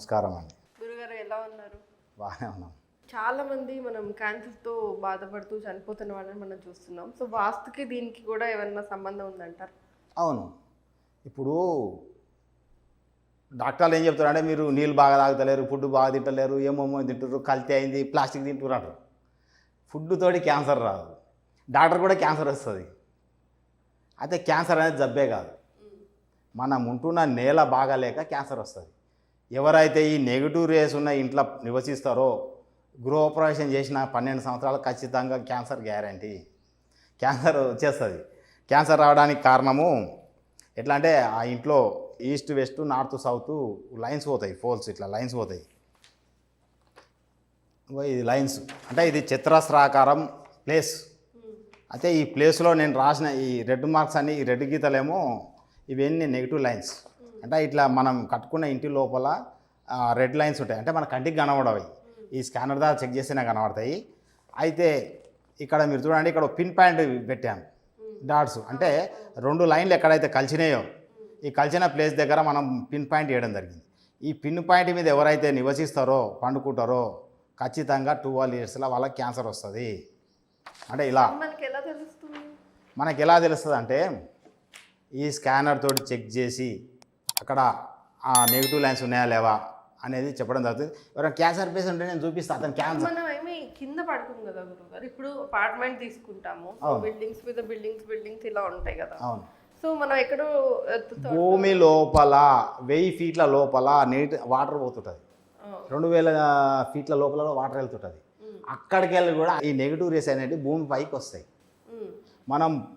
నమస్కారం అండి. గురుగారు ఎలా ఉన్నారు? బాగానే ఉన్నాం. చాలా మంది మనం క్యాన్సర్తో బాధపడుతూ చనిపోతున్న వాళ్ళని మనం చూస్తున్నాం. సో వాస్తుకి దీనికి కూడా ఏమన్నా సంబంధం ఉందంటారు? అవును. ఇప్పుడు డాక్టర్లు ఏం చెప్తారంటే మీరు నీళ్ళు బాగా తాగుతలేరు ఫుడ్ బాగా తింటలేరు ఏమేమో తింటారు కల్తీ అయింది ప్లాస్టిక్ తింటారు అంటారు ఫుడ్ తోటి క్యాన్సర్ రాదు. డాక్టర్ కూడా క్యాన్సర్ వస్తుంది. అయితే క్యాన్సర్ అనేది జబ్బే కాదు. మనం ఉంటున్న నేల బాగాలేక క్యాన్సర్ వస్తుంది. ఎవరైతే ఈ నెగిటివ్ రేస్ ఉన్న ఇంట్లో నివసిస్తారో గృహప్రవేశం చేసిన పన్నెండు సంవత్సరాలు ఖచ్చితంగా క్యాన్సర్ గ్యారంటీ. క్యాన్సర్ వచ్చేస్తుంది. క్యాన్సర్ రావడానికి కారణము ఎట్లా అంటే ఆ ఇంట్లో east west north south lines పోతాయి ఫోల్స్ ఇట్లా లైన్స్ పోతాయి. ఇది లైన్స్. అంటే ఇది చిత్రస్రాకారం ప్లేస్. అయితే ఈ ప్లేస్లో నేను రాసిన ఈ రెడ్ మార్క్స్ అని ఈ రెడ్ గీతలేమో ఇవన్నీ నెగిటివ్ లైన్స్. అంటే ఇట్లా మనం కట్టుకున్న ఇంటి లోపల రెడ్ లైన్స్ ఉంటాయి. అంటే మన కంటికి కనబడవి. ఈ స్కానర్ ద్వారా చెక్ చేస్తేనే కనబడతాయి. అయితే ఇక్కడ మీరు చూడండి ఇక్కడ పిన్ పాయింట్ పెట్టాను. డాట్స్ అంటే రెండు లైన్లు ఎక్కడైతే కలిసినాయో ఈ కలిసిన ప్లేస్ దగ్గర మనం పిన్ పాయింట్ వేయడం జరిగింది. ఈ పిన్ పాయింట్ మీద ఎవరైతే నివసిస్తారో పండుకుంటారో ఖచ్చితంగా ట్వెల్వ్ ఇయర్స్లో వాళ్ళకి క్యాన్సర్ వస్తుంది. అంటే ఇలా. మనకి ఎలా తెలుస్తుంది? మనకి ఎలా తెలుస్తుంది అంటే ఈ స్కానర్ తోటి చెక్ చేసి అక్కడ ఆ నెగిటివ్ లైన్స్ ఉన్నాయా లేవా అనేది చెప్పడం జరుగుతుంది. ఎవరైనా క్యాన్సర్ పేషెంట్ ఉంటే నేను చూపిస్తాను అతను క్యాన్సర్. మనం ఏమి కింద పడుతుంది కదా గురుగారు ఇప్పుడు అపార్ట్మెంట్ తీసుకుంటాము. బిల్డింగ్స్ మీద బిల్డింగ్స్ బిల్డింగ్స్ ఇలా ఉంటాయి కదా. అవును. సో మనం ఎక్కడో ఎత్తుతో- భూమి లోపల వెయ్యి ఫీట్ల లోపల నీటి వాటర్ పోతుంటుంది. రెండు వేల ఫీట్ల లోపల వాటర్ వెళ్తుంటుంది. అక్కడికి వెళ్ళి కూడా ఈ నెగిటివ్ రేస్ అనేవి భూమి పైకి వస్తాయి. మనం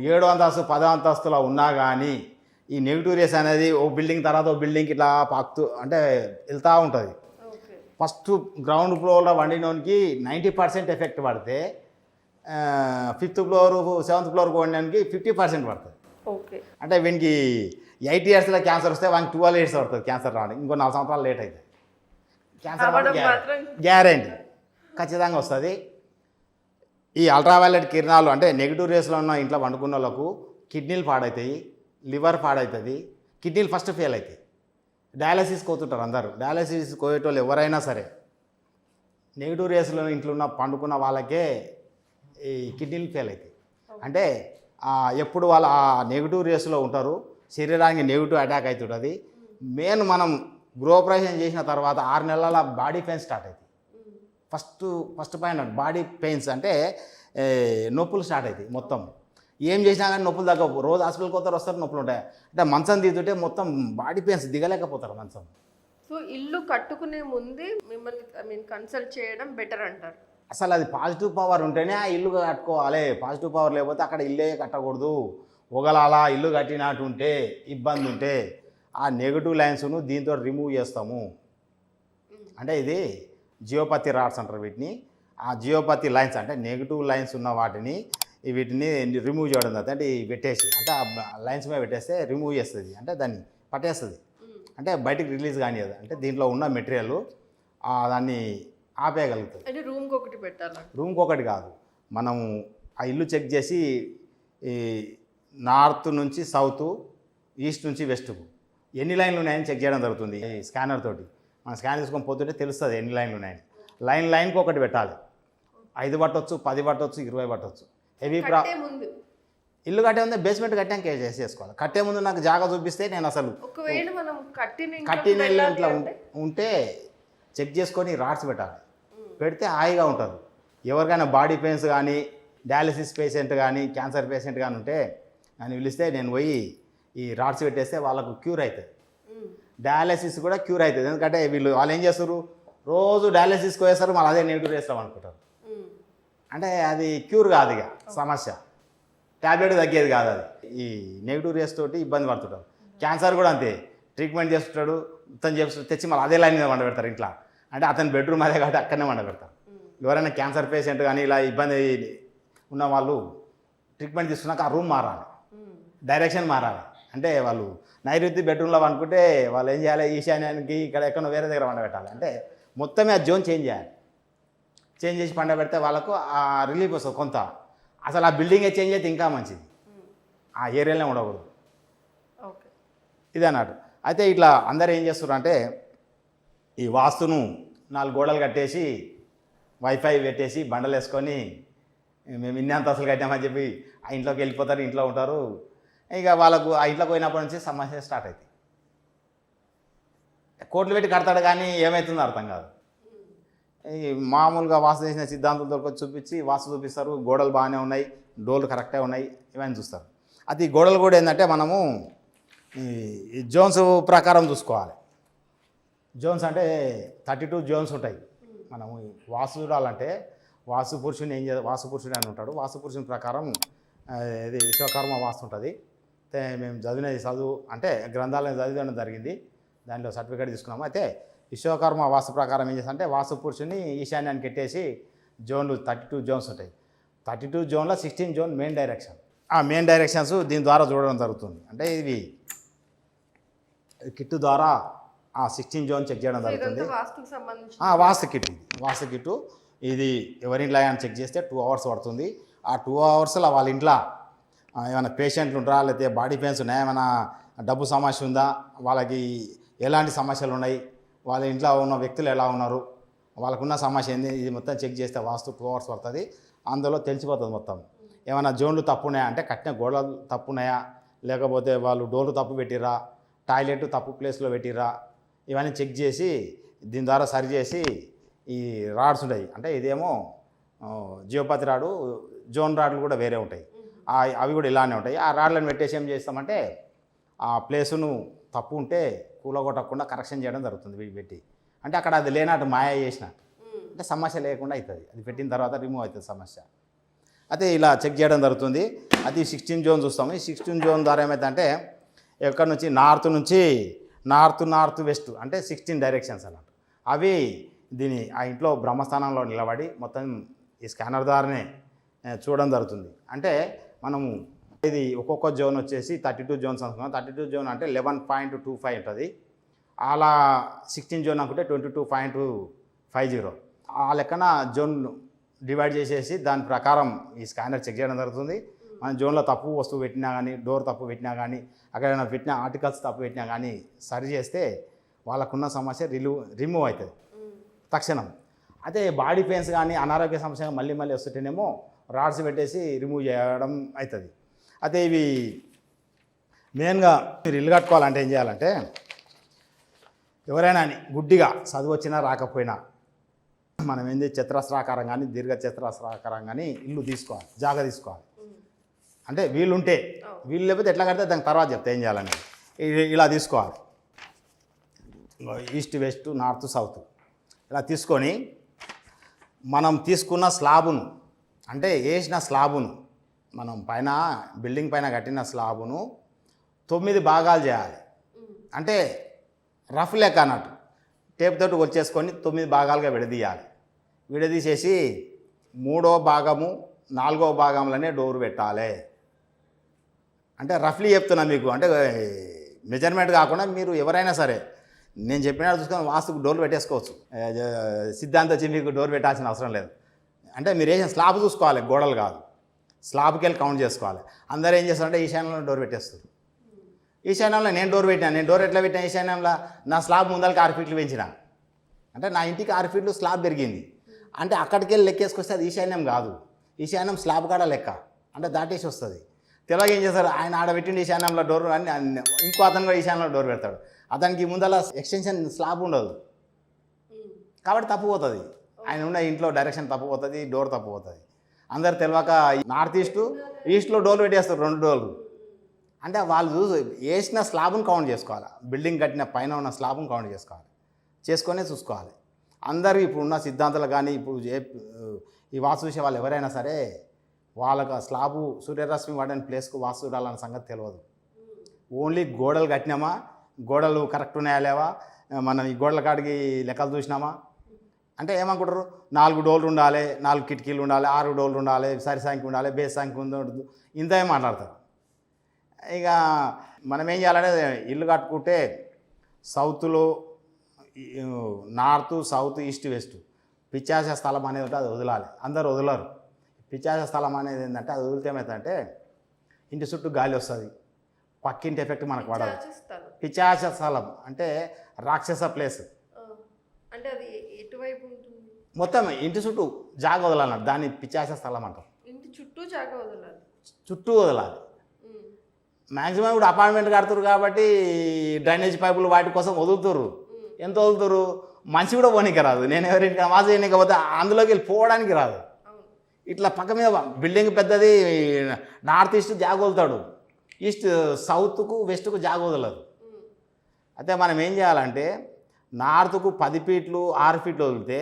ఏడో అంతస్తు పదో అంతస్తులో ఉన్నా కానీ ఈ నెగిటివ్ రేస్ అనేది ఓ బిల్డింగ్ తర్వాత ఓ బిల్డింగ్ ఇట్లా పాకుతూ అంటే వెళ్తూ ఉంటుంది. ఫస్ట్ గ్రౌండ్ ఫ్లోర్లో వండినోనికి నైంటీ పర్సెంట్ ఎఫెక్ట్ పడితే ఫిఫ్త్ ఫ్లోర్ సెవెంత్ ఫ్లోర్కి వండడానికి ఫిఫ్టీ పర్సెంట్ పడుతుంది. ఓకే. అంటే వీనికి ఎయిట్ ఇయర్స్లో క్యాన్సర్ వస్తే వానికి ట్వెల్వ్ ఇయర్స్ పడుతుంది క్యాన్సర్ రావడానికి. ఇంకో నాలుగు సంవత్సరాలు లేట్ అవుతుంది క్యాన్సర్ గ్యారంటీ. ఖచ్చితంగా వస్తుంది. ఈ అల్ట్రావైలెట్ కిరణాలు అంటే నెగిటివ్ రేస్లో ఉన్న ఇంట్లో వండుకున్న వాళ్ళకు కిడ్నీలు పాడవుతాయి లివర్ పాడవుతుంది కిడ్నీలు ఫస్ట్ ఫెయిల్ అవుతాయి డయాలసిస్ కోతుంటారు అందరూ. డయాలసిస్ కోయేటోళ్ళు ఎవరైనా సరే నెగిటివ్ రేస్లో ఇంట్లో ఉన్న పండుకున్న వాళ్ళకే ఈ కిడ్నీలు ఫెయిల్ అవుతాయి అంటే ఎప్పుడు వాళ్ళు ఆ నెగిటివ్ రేస్లో ఉంటారు శరీరానికి నెగిటివ్ అటాక్ అవుతుంటుంది మెయిన్ మనం గృహప్రవేశం చేసిన తర్వాత ఆరు నెలల బాడీ పెయిన్ స్టార్ట్ అవుతుంది first first point body pains అంటే నొప్పులు స్టార్ట్ అవుతాయి మొత్తం. ఏం చేసినా కానీ నొప్పులు తగ్గవు. రోజు హాస్పిటల్కి పోతారు వస్తారు నొప్పులు ఉంటాయి. అంటే మంచం తీస్తుంటే మొత్తం బాడీ పెయిన్స్ దిగలేకపోతారు మంచం. సో ఇల్లు కట్టుకునే ముందే మిమ్మల్ని ఐ మీన్ కన్సల్ట్ చేయడం బెటర్ అంటారు. అసలు అది పాజిటివ్ పవర్ ఉంటేనే ఆ ఇల్లు కట్టుకోవాలి. పాజిటివ్ పవర్ లేకపోతే అక్కడ ఇల్లే కట్టకూడదు. ఒకవేళ ఇల్లు కట్టినట్టు ఉంటే ఇబ్బంది ఉంటే ఆ నెగిటివ్ లైన్స్ను దీంతో రిమూవ్ చేస్తాము. అంటే ఇది జియోపతి రాడ్స్ అంటారు వీటిని. ఆ జియోపతి లైన్స్ అంటే నెగిటివ్ లైన్స్ ఉన్న వాటిని వీటిని రిమూవ్ చేయడం జరుగుతుంది అంటే ఈ పెట్టేసి అంటే ఆ లైన్స్ మీద పెట్టేస్తే రిమూవ్ చేస్తుంది. అంటే దాన్ని పట్టేస్తుంది. అంటే బయటికి రిలీజ్ కానియదు అంటే దీంట్లో ఉన్న మెటీరియల్ దాన్ని ఆపేయగలుగుతుంది. అంటే రూమ్కి ఒకటి పెట్టాలంట రూమ్కి ఒకటి కాదు. మనం ఆ ఇల్లు చెక్ చేసి ఈ నార్త్ నుంచి సౌత్ ఈస్ట్ నుంచి వెస్ట్కు ఎన్ని లైన్లు ఉన్నాయని చెక్ చేయడం జరుగుతుంది ఈ స్కానర్ తోటి. మనం స్కాన్ చేసుకొని పోతుంటే తెలుస్తుంది ఎన్ని లైన్లు ఉన్నాయని. లైన్ లైన్కి ఒకటి పెట్టాలి. ఐదు పట్టొచ్చు పది పట్టొచ్చు ఇరవై పట్టొచ్చు. హెవీ ప్రా ఇల్లు కట్టే ముందే బేస్మెంట్ కట్టాక చేసి చేసుకోవాలి కట్టే ముందు నాకు జాగా చూపిస్తే నేను అసలు ఒకవేళ మనం కట్టిన కట్టిన ఇల్లు ఇంట్లో? ఉంటే చెక్ చేసుకొని రాడ్స్ పెట్టాలి. పెడితే హాయిగా ఉంటుంది. ఎవరికైనా బాడీ పెయిన్స్ కానీ డయాలసిస్ పేషెంట్ కానీ క్యాన్సర్ పేషెంట్ కానీ ఉంటే నన్ను పిలిస్తే నేను పోయి ఈ రాడ్స్ పెట్టేస్తే వాళ్ళకు క్యూర్ అవుతుంది డయాలసిస్ కూడా క్యూర్ అవుతుంది ఎందుకంటే వీళ్ళు వాళ్ళు ఏం చేస్తారు? రోజు డయాలసిస్కి పోయేస్తారు మళ్ళీ అదే నెగిటివ్ వేస్తాం అనుకుంటారు. అంటే అది క్యూర్ కాదు ఇక సమస్య. ట్యాబ్లెట్ తగ్గేది కాదు అది. ఈ నెగిటివ్ రేస్ తోటి ఇబ్బంది పడుతుంటారు క్యాన్సర్ కూడా అంతే. ట్రీట్మెంట్ చేస్తుంటాడు మొత్తం చేస్తూ తెచ్చి మళ్ళీ అదే లైన్ మీద వండ పెడతారు ఇంట్లో. అంటే అతని బెడ్రూమ్ అదే కాబట్టి అక్కడనే వండ పెడతారు ఎవరైనా క్యాన్సర్ పేషెంట్ కానీ ఇలా ఇబ్బంది ఉన్న వాళ్ళు ట్రీట్మెంట్ తీసుకున్నాక ఆ రూమ్ మారాలి. డైరెక్షన్ మారాలి. అంటే వాళ్ళు నైరుతి బెడ్రూమ్లో అనుకుంటే వాళ్ళు ఏం చేయాలి? ఈశాన్యానికి ఇక్కడ ఎక్కడో వేరే దగ్గర వండబెట్టాలి. అంటే మొత్తమే ఆ జోన్ చేంజ్ చేయాలి. చేంజ్ చేసి పండబెడితే వాళ్ళకు ఆ రిలీఫ్ వస్తుంది కొంత. అసలు ఆ బిల్డింగే చేంజ్ అయితే ఇంకా మంచిది. ఆ ఏరియాలో ఉండకూడదు. ఓకే. ఇది అన్నట్టు అయితే ఇట్లా అందరు ఏం చేస్తారు అంటే ఈ వాస్తును నాలుగు గోడలు కట్టేసి వైఫై పెట్టేసి బండలు వేసుకొని మేము ఇన్ని అంతస్తులు కట్టామని చెప్పి ఆ ఇంట్లోకి వెళ్ళిపోతారు ఇంట్లో ఉంటారు. ఇక వాళ్ళకు ఆ ఇంట్లోకి పోయినప్పటి నుంచి సమస్య స్టార్ట్ అవుతుంది కోట్లు పెట్టి కడతాడు కానీ ఏమవుతుందో అర్థం కాదు. మామూలుగా వాస్తు చేసిన సిద్ధాంతం వచ్చి చూపించి వాసు చూపిస్తారు గోడలు బాగానే ఉన్నాయి డోర్లు కరెక్టే ఉన్నాయి ఇవన్నీ చూస్తారు. అది గోడలు కూడా ఏంటంటే మనము ఈ జోన్స్ ప్రకారం చూసుకోవాలి. జోన్స్ అంటే థర్టీ టూ జోన్స్ ఉంటాయి. మనము వాసు చూడాలంటే వాసు పురుషుని ఏం చే వాసు పురుషుని అని ఉంటాడు. వాసు పురుషుని ప్రకారం ఇది విశ్వకర్మ వాస్తు ఉంటుంది. మేము చదివినది చదువు అంటే గ్రంథాలను చదివడం జరిగింది. దాంట్లో సర్టిఫికేట్ తీసుకున్నాము. అయితే విశ్వకర్మ వాస్తు ప్రకారం ఏం చేస్తారంటే వాస్తు పురుషుని ఈశాన్యానికి పెట్టేసి జోన్లు థర్టీ టూ జోన్స్ ఉంటాయి. థర్టీ టూ జోన్లో సిక్స్టీన్ జోన్ మెయిన్ డైరెక్షన్. ఆ మెయిన్ డైరెక్షన్స్ దీని ద్వారా చూడడం జరుగుతుంది. అంటే ఇవి కిట్ ద్వారా ఆ సిక్స్టీన్ జోన్ చెక్ చేయడం జరుగుతుంది. వాస్తు కిట్ ఇది. వాస్తు కిట్టు ఇది ఎవరింట్లో అని చెక్ చేస్తే టూ అవర్స్ పడుతుంది. ఆ టూ అవర్స్లో వాళ్ళ ఇంట్లో ఏమైనా పేషెంట్లు ఉంటారా? లేకపోతే బాడీ పెయిన్స్ ఉన్నాయా? ఏమైనా డబ్బు సమస్య ఉందా? వాళ్ళకి ఎలాంటి సమస్యలు ఉన్నాయి? వాళ్ళ ఇంట్లో ఉన్న వ్యక్తులు ఎలా ఉన్నారు? వాళ్ళకున్న సమస్య ఏంది? ఇది మొత్తం చెక్ చేస్తే వాస్తు టూ అవర్స్ పడుతుంది. అందులో తెలిసిపోతుంది మొత్తం. ఏమైనా జోన్లు తప్పు ఉన్నాయా అంటే కట్టిన గోడలు తప్పు ఉన్నాయా లేకపోతే వాళ్ళు డోర్లు తప్పు పెట్టిరా టాయిలెట్ తప్పు ప్లేస్లో పెట్టిరా ఇవన్నీ చెక్ చేసి దీని ద్వారా సరి చేసి ఈ రాడ్స్ ఉంటాయి. అంటే ఇదేమో జియోపతి రాడు జోన్ రాడ్లు కూడా వేరే ఉంటాయి. అవి కూడా ఇలానే ఉంటాయి. ఆ రాడ్లను పెట్టేసి ఏం చేస్తామంటే ఆ ప్లేసును తప్పు ఉంటే కూలగొట్టకుండా కరెక్షన్ చేయడం జరుగుతుంది వీటి పెట్టి. అంటే అక్కడ అది లేనట్టు మాయా చేసిన. అంటే సమస్య లేకుండా అవుతుంది. అది పెట్టిన తర్వాత రిమూవ్ అవుతుంది సమస్య. అయితే ఇలా చెక్ చేయడం జరుగుతుంది. అది సిక్స్టీన్ జోన్ చూస్తాము ఈ సిక్స్టీన్ జోన్ ద్వారా ఏమైందంటే ఎక్కడి నుంచి? నార్త్ నుంచి నార్త్ నార్త్ వెస్ట్ అంటే సిక్స్టీన్ డైరెక్షన్స్ అన్నట్టు అవి దీని ఆ ఇంట్లో బ్రహ్మస్థానంలో నిలబడి మొత్తం ఈ స్కానర్ ద్వారానే చూడడం జరుగుతుంది. అంటే మనము ఇది ఒక్కొక్క జోన్ వచ్చేసి థర్టీ టూ జోన్స్ అనుకున్నాం. థర్టీ టూ జోన్ అంటే లెవెన్ పాయింట్ టూ ఫైవ్ ఉంటుంది. అలా సిక్స్టీన్ జోన్ అనుకుంటే twenty two point five zero. ఆ లెక్కన జోన్ డివైడ్ చేసేసి దాని ప్రకారం ఈ స్కానర్ చెక్ చేయడం జరుగుతుంది. మన జోన్లో తప్పు వస్తువు పెట్టినా కానీ డోర్ తప్పు పెట్టినా కానీ అక్కడ పెట్టిన ఆర్టికల్స్ తప్పు పెట్టినా కానీ సరి చేస్తే వాళ్ళకున్న సమస్య రిలీవ్ రిమూవ్ అవుతుంది. తక్షణం. అదే బాడీ పెయిన్స్ కానీ అనారోగ్య సమస్య మళ్ళీ మళ్ళీ వస్తుంటేనేమో రాడ్స్ పెట్టేసి రిమూవ్ చేయడం అవుతుంది. అయితే ఇవి మెయిన్గా మీరు ఇల్లు కట్టుకోవాలంటే ఏం చేయాలంటే ఎవరైనా గుడ్డిగా చదువు వచ్చినా రాకపోయినా మనం ఏంది చతురస్రాకారం కానీ దీర్ఘ చతురస్రాకారం కానీ ఇల్లు తీసుకోవాలి జాగా తీసుకోవాలి. అంటే వీళ్ళుంటే వీళ్ళు లేకపోతే ఎట్లా కడితే దానికి తర్వాత చెప్తా ఏం చేయాలని ఇలా తీసుకోవాలి. ఈస్ట్ వెస్ట్ నార్త్ సౌత్ ఇలా తీసుకొని మనం తీసుకున్న స్లాబును అంటే వేసిన స్లాబును మనం పైన బిల్డింగ్ పైన కట్టిన స్లాబును తొమ్మిది భాగాలు చేయాలి. అంటే రఫ్ లెక్క అన్నట్టు. టేప్ తోటి వచ్చేసుకొని తొమ్మిది భాగాలుగా విడదీయాలి. విడదీసేసి మూడో భాగము నాలుగో భాగంలోనే డోర్ పెట్టాలి. అంటే రఫ్లీ చెప్తున్నా మీకు. అంటే మెజర్మెంట్ కాకుండా మీరు ఎవరైనా సరే నేను చెప్పినట్టు చూసుకొని వాస్తుకు డోర్లు పెట్టేసుకోవచ్చు. సిద్ధాంతం వచ్చి మీకు డోర్ పెట్టాల్సిన అవసరం లేదు. అంటే మీరు వేసిన స్లాబ్ చూసుకోవాలి గోడలు కాదు. స్లాబ్కి వెళ్ళి కౌంట్ చేసుకోవాలి. అందరూ ఏం చేస్తారంటే ఈశాన్యంలో డోర్ పెట్టేస్తారు. ఈశాన్యంలో నేను డోర్ పెట్టినా నేను డోర్ ఎట్లా పెట్టినా ఈశాన్యంలో నా స్లాబ్ ముందలకి ఆరు ఫీట్లు పెంచిన. అంటే నా ఇంటికి ఆరు ఫీట్లు స్లాబ్ పెరిగింది. అంటే అక్కడికి వెళ్ళి లెక్కేసుకొస్తే అది ఈశాన్యం కాదు. ఈశాన్యం స్లాబ్ కాడ లెక్క. అంటే దాటేసి వస్తుంది. తెలియక ఏం చేస్తారు? ఆయన ఆడ పెట్టిండి ఈశాన్యంలో డోర్ అని అన్ని- ఇంకో అతను కూడా ఈశాన్యంలో డోర్ పెడతాడు. అతనికి ముందల ఎక్స్టెన్షన్ స్లాబ్ ఉండదు. కాబట్టి తప్పు పోతుంది. ఆయన ఉన్న ఇంట్లో డైరెక్షన్ తప్పు పోతుంది డోర్ తప్పు పోతుంది. అందరు తెలియక నార్త్ ఈస్ట్ ఈస్ట్లో డోర్లు పెట్టేస్తారు రెండు డోర్లు అంటే వాళ్ళు చూసి వేసిన స్లాబ్ను కౌంట్ చేసుకోవాలి. బిల్డింగ్ కట్టిన పైన ఉన్న స్లాబ్ను కౌంట్ చేసుకోవాలి. చేసుకొనే చూసుకోవాలి. అందరూ ఇప్పుడున్న సిద్ధాంతాలు కానీ ఇప్పుడు ఈ వాస్తు చూసే వాళ్ళు ఎవరైనా సరే వాళ్ళకు స్లాబు సూర్యరశ్మి వాడని ప్లేస్కు వాస్తు చూడాలన్న సంగతి తెలియదు ఓన్లీ గోడలు కట్టినామా? గోడలు కరెక్ట్ ఉన్నాయా లేవా? మనం ఈ గోడల కాడికి లెక్కలు చూసినామా? అంటే ఏమనుకుంటారు? నాలుగు డోర్లు ఉండాలి నాలుగు కిటికీలు ఉండాలి ఆరు డోర్లు ఉండాలి సరి సంఖ్య ఉండాలి బేస్ సంఖ్య ఉండదు ఇంత ఏం మాట్లాడతారు? ఇక మనం ఏం చేయాలంటే ఇల్లు కట్టుకుంటే సౌత్లో నార్త్ సౌత్ ఈస్ట్ వెస్ట్ పిచ్చాస స్థలం అనేది ఉంటే అది వదలాలి. అందరు వదలరు. పిచ్చాస స్థలం అనేది ఏంటంటే అది వదిలితే ఏమవుతుందంటే ఇంటి చుట్టూ గాలి వస్తుంది. పక్కింటి ఎఫెక్ట్ మనకు పడదు. చేస్తాను పిచాచ స్థలం అంటే రాక్షస ప్లేస్. మొత్తం ఇంటి చుట్టూ జాగ వదలన్నట్టు దాన్ని పిచ్చాస స్థలం అంటారు ఇంటి చుట్టూ జాగా వదలాలి చుట్టూ వదలాలి. మ్యాక్సిమం ఇప్పుడు అపార్ట్మెంట్ కడుతురు కాబట్టి డ్రైనేజ్ పైపులు వాటి కోసం వదులుతురు ఎంత వదులుతురు మనిషి కూడా పోనీకి రాదు. నేను ఎవరికి నమాజ్ చేయనీకి పోతే అందులోకి వెళ్ళి పోవడానికి రాదు. ఇట్లా పక్క మీద బిల్డింగ్ పెద్దది నార్త్ ఈస్ట్ జాగ వదులుతాడు. ఈస్ట్ సౌత్కు వెస్ట్కు జాగ వదలదు. అయితే మనం ఏం చేయాలంటే నార్త్కు పది ఫీట్లు ఆరు ఫీట్లు వదిలితే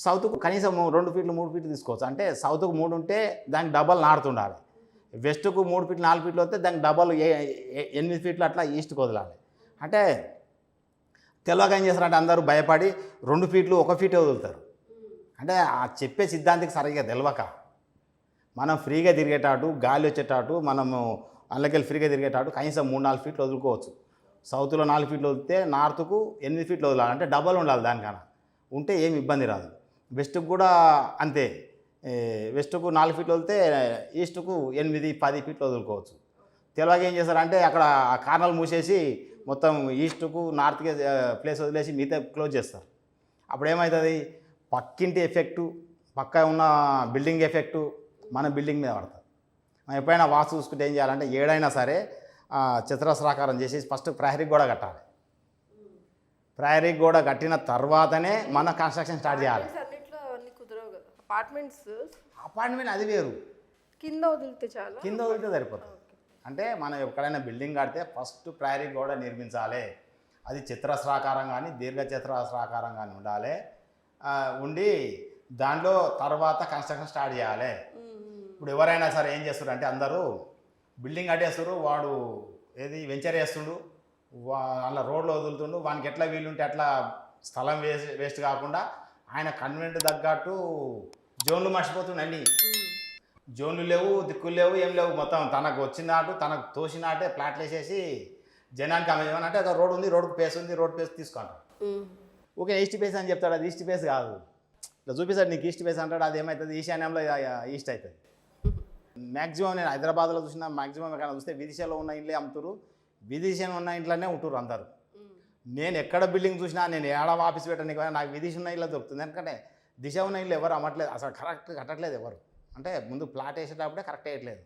సౌత్కు కనీసం రెండు ఫీట్లు మూడు ఫీట్లు తీసుకోవచ్చు. అంటే సౌత్కు మూడు ఉంటే దానికి డబల్ నార్త్ ఉండాలి వెస్ట్కు మూడు ఫీట్లు నాలుగు ఫీట్లు వస్తే దానికి డబల్ ఏ- ఎనిమిది ఫీట్లు అట్లా ఈస్ట్కి వదలాలి. అంటే తెలియక ఏం చేస్తారంటే అందరూ భయపడి రెండు ఫీట్లు ఒక ఫీటే వదులుతారు. అంటే ఆ చెప్పే సిద్ధాంతికి సరిగ్గా తెలియక మనం ఫ్రీగా తిరిగేటాటు గాలి వచ్చేటాటు మనము అందులోకెళ్ళి ఫ్రీగా తిరిగేటాటు కనీసం మూడు నాలుగు ఫీట్లు వదులుకోవచ్చు. సౌత్లో నాలుగు ఫీట్లు వదిలితే నార్త్కు ఎనిమిది ఫీట్లు వదలాలి. అంటే డబల్ ఉండాలి దానికన్నా. ఉంటే ఏమి ఇబ్బంది రాదు. వెస్ట్కు కూడా అంతే. వెస్ట్కు నాలుగు ఫీట్లు వదిలితే ఈస్ట్కు ఎనిమిది పది ఫీట్లు వదులుకోవచ్చు. తెలియక ఏం చేస్తారంటే అక్కడ ఆ కార్నర్లు మూసేసి మొత్తం ఈస్ట్కు నార్త్కి ప్లేస్ వదిలేసి మిగతా క్లోజ్ చేస్తారు. అప్పుడు ఏమవుతుంది పక్కింటి ఎఫెక్టు పక్క ఉన్న బిల్డింగ్ ఎఫెక్టు మన బిల్డింగ్ మీద పడుతుంది. మనం ఎప్పుడైనా వాస్తు చూసుకుంటే ఏం చేయాలంటే ఏడైనా సరే చతురస్రాకారం చేసి ఫస్ట్ ప్రహరీ గోడ కట్టాలి. ప్రహరీ గోడ కట్టిన తర్వాతనే మన కన్స్ట్రక్షన్ స్టార్ట్ చేయాలి Apartments అన్నిట్లో అన్ని కుదరవు కదా అపార్ట్మెంట్స్ అపార్ట్మెంట్ అది వేరు. కింద వదిలితే చాలా. కింద వదిలితే సరిపోతుంది. అంటే మనం ఎక్కడైనా బిల్డింగ్ కడితే ఫస్ట్ ప్రహరీ గోడ నిర్మించాలి. అది చతురస్రాకారం కానీ దీర్ఘ చతురస్రాకారం కానీ ఉండాలి. ఉండి దాంట్లో తర్వాత కన్స్ట్రక్షన్ స్టార్ట్ చేయాలి. ఇప్పుడు ఎవరైనా సరే ఏం చేస్తారు అంటే అందరూ బిల్డింగ్ కట్టేస్తారు వాడు ఏది వెంచర్ వేస్తుండు వా అలా రోడ్లో వదులుతుండు వానికి ఎట్లా వీలుంటే అట్లా స్థలం వేస్ట్ వేస్ట్ కాకుండా ఆయన కన్వెంట్ తగ్గట్టు జోన్లు మర్చిపోతుండండి. జోన్లు లేవు దిక్కులు లేవు ఏం లేవు. మొత్తం తనకు వచ్చినాటు తనకు తోసినాటే ప్లాట్లు వేసేసి జనానికి అమ్మేమని అంటే ఒక రోడ్ ఉంది రోడ్కు పేస్ ఉంది రోడ్ పేస్ తీసుకుంటాడు ఓకే ఈస్ట్ పేస్ అని చెప్తాడు అది ఈస్ట్ పేస్ కాదు. ఇట్లా చూపిస్తాడు నీకు ఈస్ట్ పేస్ అంటాడు అది ఏమవుతుంది ఈశాన్యంలో ఈస్ట్ అవుతుంది. మ్యాక్సిమం నేను హైదరాబాద్లో చూసిన మ్యాక్సిమం ఎక్కడ చూస్తే విదిశలో ఉన్న ఇండ్లే అమ్ముతారు విదిశలో ఉన్న ఇంట్లోనే ఉంటారు అందరు. నేను ఎక్కడ బిల్డింగ్ చూసినా నేను ఏడ ఆఫీస్ పెట్టడానికి నాకు విదిశ ఉన్న దొరుకుతుంది. ఎందుకంటే దిశ ఉన్న ఎవరు అమ్మట్లేదు. అసలు కరెక్ట్ కట్టట్లేదు ఎవరు. అంటే ముందు ప్లాట్ వేసేటప్పుడే కరెక్ట్ వేయట్లేదు.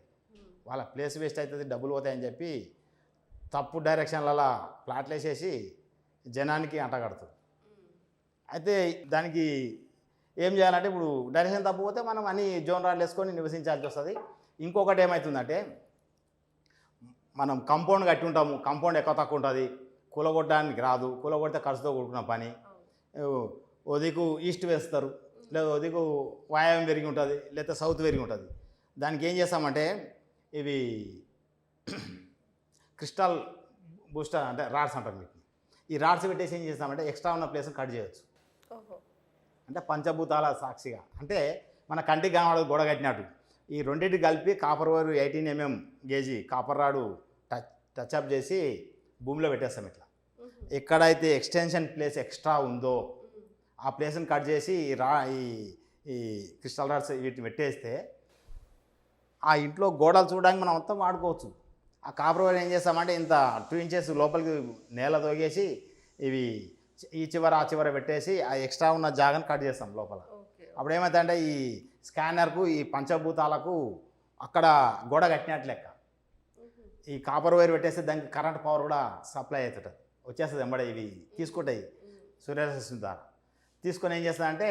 వాళ్ళ ప్లేస్ వేస్ట్ అవుతుంది డబ్బులు పోతాయని చెప్పి తప్పు డైరెక్షన్లలో ప్లాట్లు వేసేసి జనానికి అంటగడుతుంది అయితే దానికి ఏం చేయాలంటే ఇప్పుడు డైరెక్షన్ తప్పు పోతే మనం అన్ని జోన్ రాళ్ళు వేసుకొని నివసించాల్సి వస్తుంది. ఇంకొకటి ఏమవుతుందంటే మనం కంపౌండ్ కట్టి ఉంటాము. కంపౌండ్ ఎక్కువ తక్కువ ఉంటుంది. కూలగొట్టడానికి రాదు. కూలగొడితే ఖర్చుతో కూడుకున్న పని. ఓ దిక్కు ఈస్ట్ వేస్తారు. లేదా ఓ దిక్కు వాయాయం పెరిగి ఉంటుంది. లేదా సౌత్ పెరిగి ఉంటుంది. దానికి ఏం చేస్తామంటే ఇవి క్రిస్టల్ బూస్టర్ అంటే రాడ్స్ అంటారు మీకు. ఈ రాడ్స్ పెట్టేసి ఏం చేస్తామంటే ఎక్స్ట్రా ఉన్న ప్లేస్ కట్ చేయొచ్చు. ఓహో. అంటే పంచభూతాల సాక్షిగా. అంటే మన కంటికి కనబడదు గోడ కట్టినట్టు. ఈ రెండింటి కలిపి copper wire eighteen MM గేజీ copper rod touch touch up చేసి భూమిలో పెట్టేస్తాం ఇట్లా. ఎక్కడైతే ఎక్స్టెన్షన్ ప్లేస్ ఎక్స్ట్రా ఉందో ఆ ప్లేస్ని కట్ చేసి రా ఈ ఈ క్రిస్టల్ రాడ్స్ వీటిని పెట్టేస్తే ఆ ఇంట్లో గోడలు చూడడానికి మనం మొత్తం వాడుకోవచ్చు. ఆ కాపర్ వైర్ ఏం చేస్తామంటే ఇంత టూ ఇంచెస్ లోపలికి నేల తోగేసి ఇవి ఈ చివర ఆ చివర పెట్టేసి ఆ ఎక్స్ట్రా ఉన్న జాగాని కట్ చేస్తాం లోపల. అప్పుడు ఏమవుతుందంటే ఈ స్కానర్కు ఈ పంచభూతాలకు అక్కడ గోడ కట్టినట్లు లెక్క. ఈ కాపర్ వైర్ పెట్టేస్తే దానికి కరెంట్ పవర్ కూడా సప్లై అవుతుంది. వచ్చేస్తుంది వెంబడే ఇవి తీసుకుంటాయి. సూర్యరశ్మి ద్వారా. తీసుకొని ఏం చేస్తుందంటే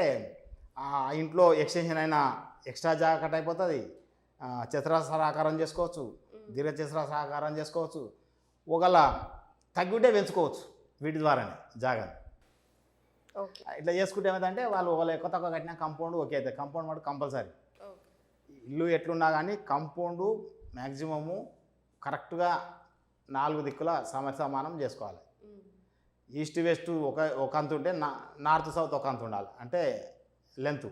ఆ ఇంట్లో ఎక్స్టెన్షన్ అయిన ఎక్స్ట్రా జాగా కట్ అయిపోతుంది. ఆ, చతురస్రాకారం చేసుకోవచ్చు దీర్ఘ చతురస్రాకారం చేసుకోవచ్చు. ఒకవేళ తగ్గుంటే పెంచుకోవచ్చు వీటి ద్వారానే జాగాని. ఓకే. ఇట్లా చేసుకుంటే ఏమైందంటే వాళ్ళు ఒకవేళ ఎక్కువ తక్కువ కట్టిన కంపౌండ్ ఓకే అవుతుంది. కంపౌండ్ మటు కంపల్సరీ ఇల్లు ఎట్లున్నా కానీ కంపౌండు మ్యాక్సిమము కరెక్ట్గా నాలుగు దిక్కుల సమసమానం చేసుకోవాలి. ఈస్ట్ వెస్ట్ ఒక ఒక అంత ఉంటే నా నార్త్ సౌత్ ఒక అంత ఉండాలి. అంటే లెంత్.